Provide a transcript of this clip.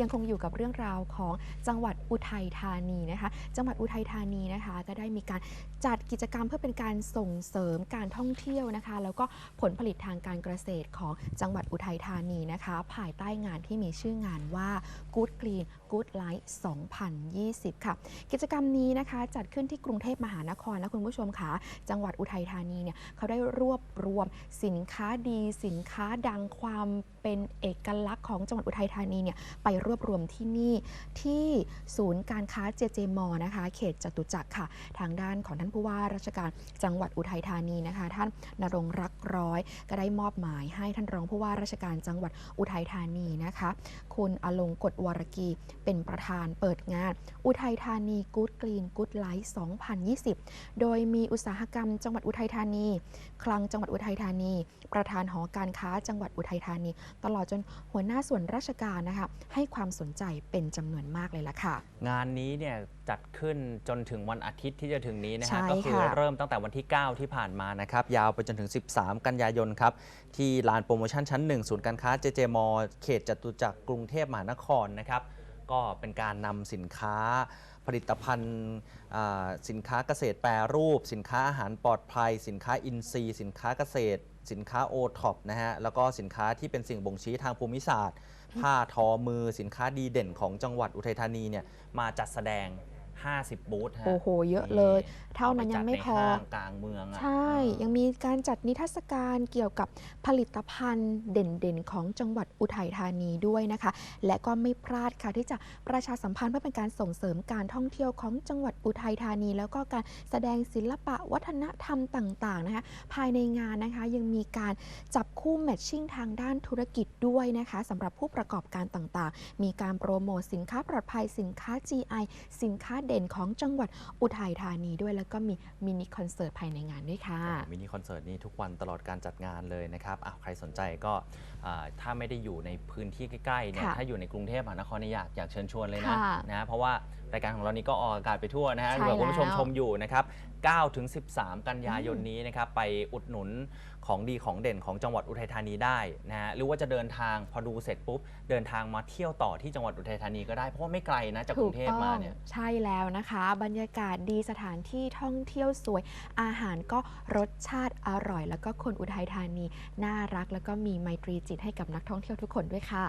ยังคงอยู่กับเรื่องราวของจังหวัดอุทัยธานีนะคะ จังหวัดอุทัยธานีนะคะ ก็ได้มีการจัดกิจกรรมเพื่อเป็นการส่งเสริมการท่องเที่ยวนะคะ แล้วก็ผลผลิตทางการเกษตรของจังหวัดอุทัยธานีนะคะ ภายใต้งานที่มีชื่องานว่า Good Green Good Life 2020 ค่ะ กิจกรรมนี้นะคะจัดขึ้นที่กรุงเทพมหานครนะคุณผู้ชมค่ะจังหวัดอุทัยธานีเนี่ยเขาได้รวบรวมสินค้าดี สินค้าดังความเป็นเอกลักษณ์ของจังหวัดอุทัยธานีเนี่ยไปรวบรวมที่นี่ที่ศูนย์การค้าเจเจมอนะคะ เขตจตุจักรค่ะ ทางด้านของท่านผู้ว่าราชการจังหวัดอุทัยธานีนะคะ ท่านนรงรักร้อย ก็ได้มอบหมายให้ท่านรองผู้ว่าราชการจังหวัดอุทัยธานีนะคะ คุณอลงกฎวรกีเป็นประธานเปิดงาน อุทัยธานีกู๊ดกรีนกู๊ดไลท์2020 โดยมีอุตสาหกรรมจังหวัดอุทัยธานี คลังจังหวัดอุทัยธานี ประธานหอการค้าจังหวัดอุทัยธานี ตลอดจนหัวหน้าส่วนราชการนะคะให้ความสนใจเป็นจำนวนมากเลยล่ะค่ะ งานนี้เนี่ยจัดขึ้นจนถึงวันอาทิตย์ที่จะถึงนี้นะใช่ฮะก็คือค่ะเริ่มตั้งแต่วันที่ 9 ที่ผ่านมานะครับ ยาวไปจนถึง 13 กันยายนครับ ที่ลานโปรโมชั่นชั้น 1 ศูนย์การค้าเจเจมอเขตจตุจักรกรุงเทพมหานครนะครับ ก็เป็นการนำสินค้าผลิตภัณฑ์อ่าสินค้าเกษตรแปรรูป สินค้าอาหารปลอดภัย สินค้าอินทรีย์ สินค้าเกษตร สินค้าโอท็อปนะฮะแล้วก็สินค้าที่เป็นสิ่งบ่งชี้ทางภูมิศาสตร์ ผ้าทอมือ สินค้าดีเด่นของจังหวัดอุทัยธานีเนี่ยมาจัดแสดง 50 บูธฮะโอ้โห เยอะเลย เท่านั้นยังไม่พอเาปจัดในห้างกลางเมืองอะใช่ยังมีการจัดนิทรรศการเกี่ยวกับผลิตภัณฑ์เด่นๆ ของจังหวัดอุทัยธานีด้วยนะคะ และก็ไม่พลาดค่ะที่จะประชาสัมพันธ์เพื่อเป็นการส่งเสริมการท่องเที่ยวของจังหวัดอุทัยธานี แล้วก็การแสดงศิลปะวัฒนธรรมต่างๆนะคะ ภายในงานนะคะยังมีการจับคู่แมทชิ่งทางด้านธุรกิจด้วยนะคะสำหรับผู้ประกอบการต่างๆ มีการโปรโมทสินค้าปลอดภัยสินค้า GI สินค้าเด่นของจังหวัดอุทัยธานีด้วย แล้วก็มีมินิคอนเสิร์ตภายในงานด้วยค่ะ มินิคอนเสิร์ตนี้ทุกวันตลอดการจัดงานเลยนะครับอ้าวใครสนใจก็อ่าถ้าไม่ได้อยู่ในพื้นที่ใกล้ๆเนี่ยค่ะถ้าอยู่ในกรุงเทพมหานครเนี่ยอยากอยากเชิญชวนเลยนะค่ะนะเพราะว่ารายการของเรานี้ก็ออกอากาศไปทั่วนะฮะใช่เผื่อคุณผู้ชมแล้ว ชมอยู่นะครับ9ถึง13 กันยายนนี้นะครับไปอุดหนุนของดีของเด่นของจังหวัดอุทัยธานีได้นะฮะหรือว่าจะเดินทางพอดูเสร็จปุ๊บ เดินทางมาเที่ยวต่อที่จังหวัดอุทัยธานีก็ได้เพราะว่าไม่ไกลนะจากกรุงเทพมาเนี่ยใช่แล้วนะคะ บรรยากาศดีสถานที่ท่องเที่ยวสวย อาหารก็รสชาติอร่อย แล้วก็คนอุทัยธานี น่ารักแล้วก็มีไมตรีจิตให้กับนักท่องเที่ยวทุกคนด้วยค่ะ